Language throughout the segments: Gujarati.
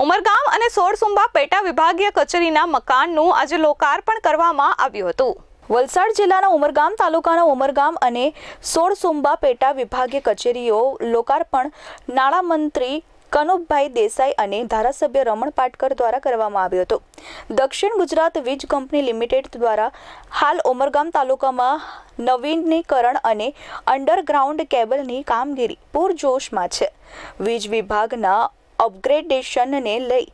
ઉમરગામ અને સોળસુંબા પેટા વિભાગીય કચેરીના મકાનનું આજે લોકાર્પણ કરવામાં આવ્યું હતું. વલસાડ જિલ્લાના ઉમરગામ તાલુકાના ઉમરગામ અને સોળસુંબા પેટા વિભાગીય કચેરીઓ લોકાર્પણ નાણામંત્રી કનુભાઈ દેસાઈ અને ધારાસભ્ય રમણ પાટકર દ્વારા કરવામાં આવ્યું હતું. દક્ષિણ ગુજરાત વીજ કંપની લિમિટેડ દ્વારા હાલ ઉમરગામ તાલુકામાં નવીનીકરણ અને અંડરગ્રાઉન્ડ કેબલની કામગીરી પૂરજોશમાં છે. વીજ વિભાગના અપગ્રેડેશનને લઈ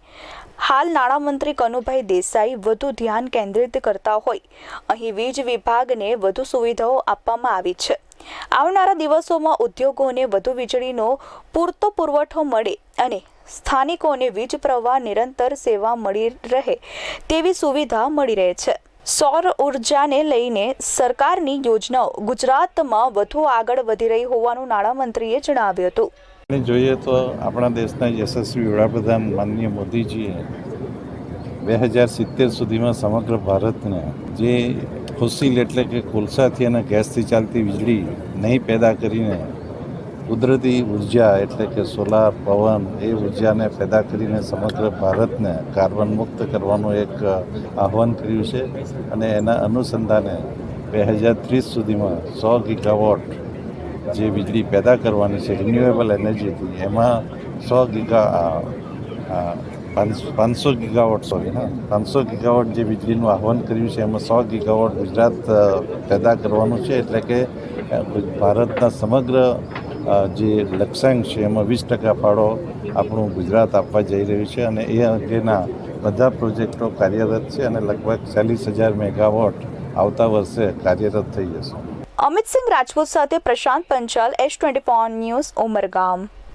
હાલ નાણામંત્રી કનુભાઈ દેસાઈ વધુ ધ્યાન કેન્દ્રિત કરતા હોય. અહીં વીજ વિભાગને વધુ સુવિધાઓ આપવામાં આવી છે. આવનારા દિવસોમાં ઉદ્યોગોને વધુ વીજળીનો પૂરતો પુરવઠો મળે અને સ્થાનિકોને વીજ પ્રવાહ નિરંતર સેવા મળી રહે તેવી સુવિધા મળી રહે છે. સૌર ઉર્જાને લઈને સરકારની યોજનાઓ ગુજરાતમાં વધુ આગળ વધી રહી હોવાનું નાણામંત્રીએ જણાવ્યું હતું. જોઈએ તો આપણા દેશના યશસ્વી વડાપ્રધાન માનનીય મોદીજીએ બે હજાર સિત્તેર સુધીમાં સમગ્ર ભારતને જે ફોસિલ એટલે કે કોલસાથી અને ગેસથી ચાલતી વીજળી નહીં પેદા કરીને કુદરતી ઊર્જા એટલે કે સોલાર, પવન એ ઉર્જાને પેદા કરીને સમગ્ર ભારતને કાર્બન મુક્ત કરવાનું એક આહ્વાન કર્યું છે. અને એના અનુસંધાને બે હજાર ત્રીસ સુધીમાં સો ગીગાવોટ જે વીજળી પેદા કરવાની છે રિન્યુએબલ એનર્જીથી એમાં સો ગીગા પાંચસો ગીગાવોટ સોરી હા, પાંચસો ગીગાવોટ જે વીજળીનું આહવાન કર્યું છે, એમાં સો ગીગાવોટ ગુજરાત પેદા કરવાનું છે, એટલે કે ભારતના સમગ્ર જે લક્ષ્યાંક છે, એમાં વીસ ટકા ફાળો આપણું ગુજરાત આપવા જઈ રહ્યું છે, અને એ અંગેના બધા પ્રોજેક્ટો કાર્યરત છે, અને લગભગ ચાલીસ હજાર મેગાવોટ આવતા વર્ષે કાર્યરત થઈ જશે. અમિતસિંહ રાજપૂત સાથે Prashant Panchal S twenty news Umargam.